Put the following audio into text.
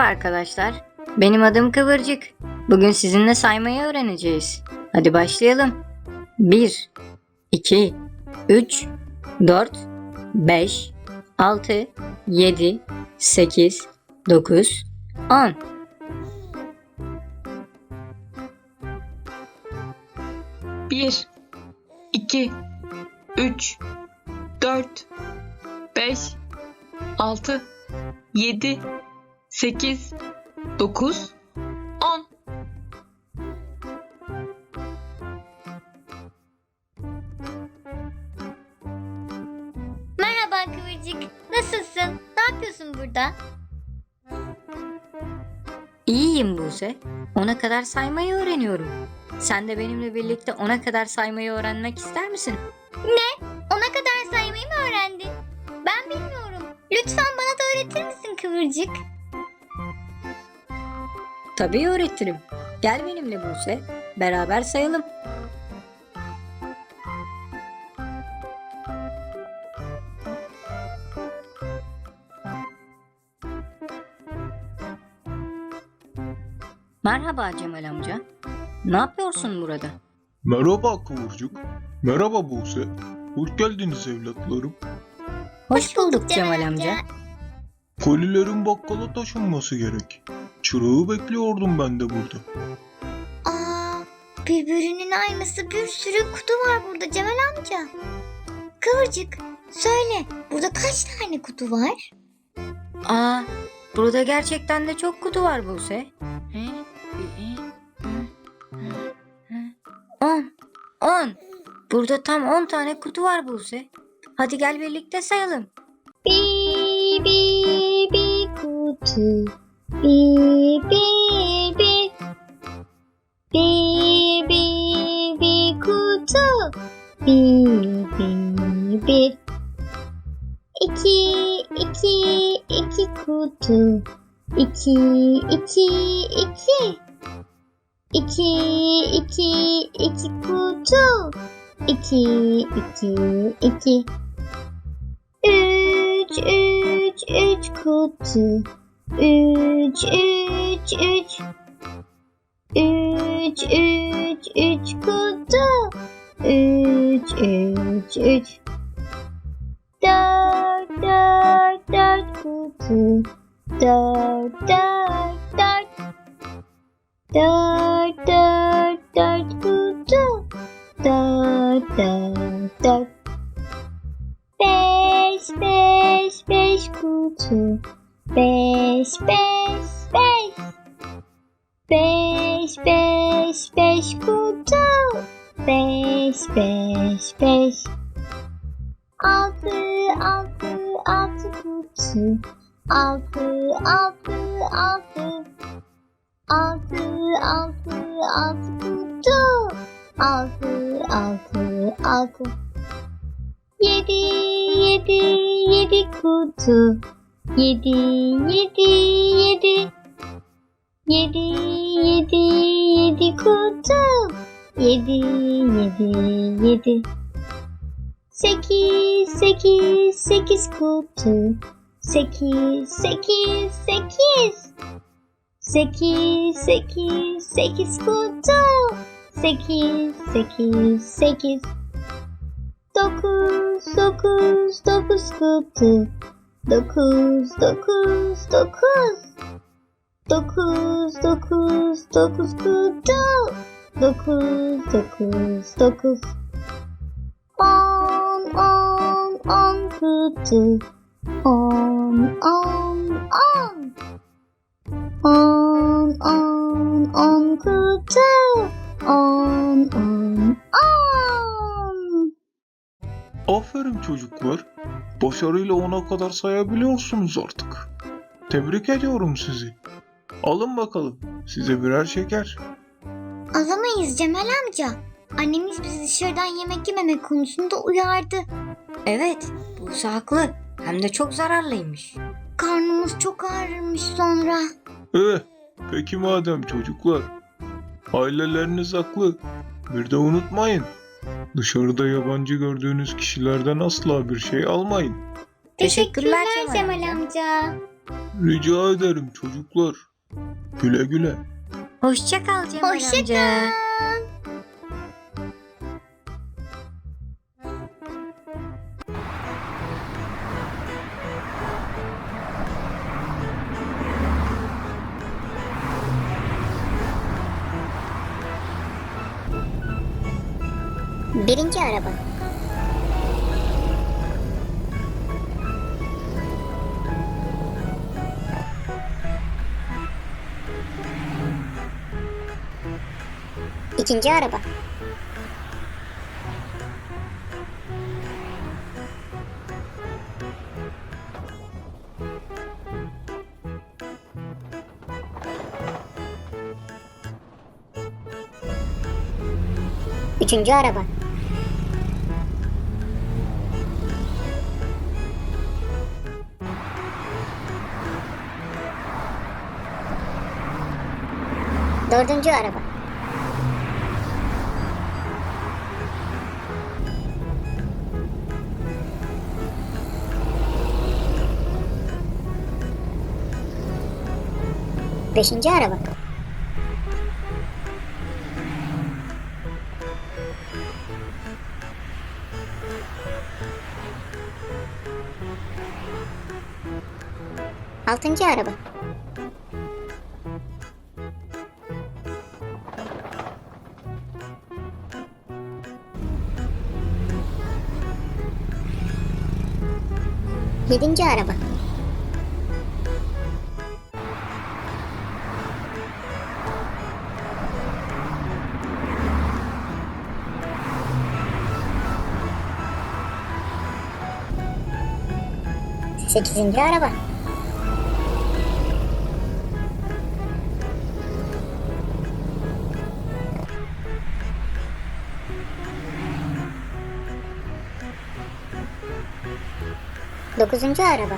arkadaşlar. Benim adım Kıvırcık. Bugün sizinle saymayı öğreneceğiz. Hadi başlayalım. 1 2 3 4 5 6 7 8 9 10 Bir, iki, üç, dört, beş, altı, yedi, sekiz, dokuz, on. Merhaba Kıvırcık. Nasılsın? Ne yapıyorsun burada? İyiyim Buse. Ona kadar saymayı öğreniyorum. Sen de benimle birlikte ona kadar saymayı öğrenmek ister misin? Ona kadar saymayı mı öğrendin? Ben bilmiyorum. Lütfen bana da öğretir misin Kıvırcık? Tabii öğretirim. Gel benimle Buse. Beraber sayalım. Merhaba Cemal amca. Ne yapıyorsun burada? Merhaba Kıvırcık. Merhaba Buse. Hoş geldiniz evlatlarım. Hoş, bulduk Cemal amca. Kolilerin bakkala taşınması gerek. Çırağı bekliyordum ben de burada. Aa, birbirinin aynısı bir sürü kutu var burada Cemal amca. Kıvırcık, söyle burada kaç tane kutu var? Aa, burada gerçekten de çok kutu var Buse. On. On. Burada tam on tane kutu var Buse. Hadi gel birlikte sayalım. Bir bir kutu. Bir bir bir. Bir bir bir kutu. Bir bir bir. İki iki iki kutu. İki iki iki. İki iki iki kutu. İki iki iki. Üç, üç, üç kutu. Üç, üç, üç. Üç, üç, üç kutu. Üç, üç, üç. Dört, dört, dört kutu. Dört, dört, dört. Dört, dört, dört kutu. Dört, dört, dört. Beş, beş, beş kutu. Beş, beş, beş. Beş, beş, beş kutu. Beş, beş, beş. Altı, altı, altı kutu. Altı, altı, altı. Altı, altı, altı kutu. Altı, altı, altı. Yedi, yedi, yedi kutu. Yedi, yedi, yedi. Yedi, yedi, yedi kutu. Yedi, yedi, yedi. Sekiz, sekiz, sekiz kutu. Sekiz, sekiz, sekiz. Sekiz, sekiz, sekiz kutu. Sekiz, sekiz, sekiz. Dokuz, dokuz, dokuz kutu. Dokuz, dokuz, dokuz. Dokuz, dokuz, dokuz kutu. Dokuz, dokuz, dokuz. On, on, on kutu. On, on, on. On, on, on kutu. On, on, on. Aferin çocuklar. Başarıyla ona kadar sayabiliyorsunuz artık. Tebrik ediyorum sizi. Alın bakalım size birer şeker. Alamayız Cemal amca. Annemiz bizi dışarıdan yemek yememek konusunda uyardı. Evet, Buse haklı. Hem de çok zararlıymış. Karnımız çok ağrırmış sonra. Eh, peki madem çocuklar. Aileleriniz haklı. Bir de unutmayın. Dışarıda yabancı gördüğünüz kişilerden asla bir şey almayın. Teşekkürler Cemal amca. Rica ederim çocuklar. Güle güle. Hoşça kal Cemal Hoşça amca. kal. Birinci araba. İkinci araba. Üçüncü araba. Dördüncü araba. Beşinci araba. Altıncı araba. Yedinci araba. Sekizinci araba. Dokuzuncu araba.